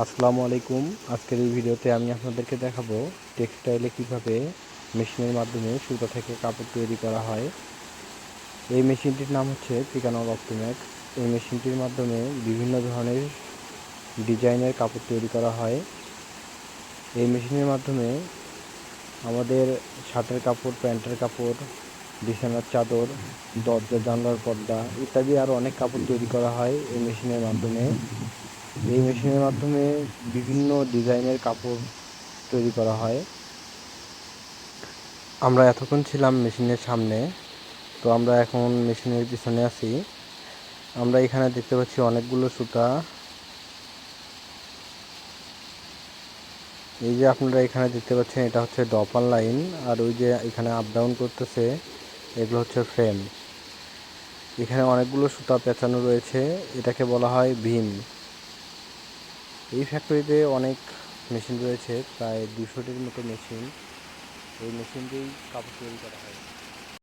আসসালামু আলাইকুম। আজকের এই ভিডিওতে আমি আপনাদেরকে দেখাবো টেক্সটাইলে কীভাবে মেশিনের মাধ্যমে সুতা থেকে কাপড় তৈরি করা হয়। এই মেশিনটির নাম হচ্ছে পিকানল অপটিম্যাক্স এই মেশিনটির মাধ্যমে বিভিন্ন ধরনের ডিজাইনের কাপড় তৈরি করা হয়। এই মেশিনের মাধ্যমে আমাদের শার্টের কাপড়, প্যান্টের কাপড়, বিছানার চাদর, দরজা, জানলার পর্দা ইত্যাদি আরও অনেক কাপড় তৈরি করা হয় এই মেশিনের মাধ্যমে। এই মেশিনের মাধ্যমে বিভিন্ন ডিজাইনের কাপড় তৈরি করা হয়। আমরা এতক্ষণ ছিলাম মেশিনের সামনে, তো আমরা এখন মেশিনের পিছনে আছি। আমরা এখানে দেখতে পাচ্ছি অনেকগুলো সুতা। এই যে আপনারা এখানে দেখতে পাচ্ছেন, এটা হচ্ছে ডপার লাইন আর ওই যে এখানে আপ ডাউন করতেছে, এগুলো হচ্ছে ফ্রেম এখানে অনেকগুলো সুতা পেঁচানো রয়েছে, এটাকে বলা হয় ভীম। এই ফ্যাক্টরিতে অনেক মেশিন রয়েছে, প্রায় দুশোটির মতো মেশিন এই মেশিন দিয়েই কাপড় তৈরি করা হয়।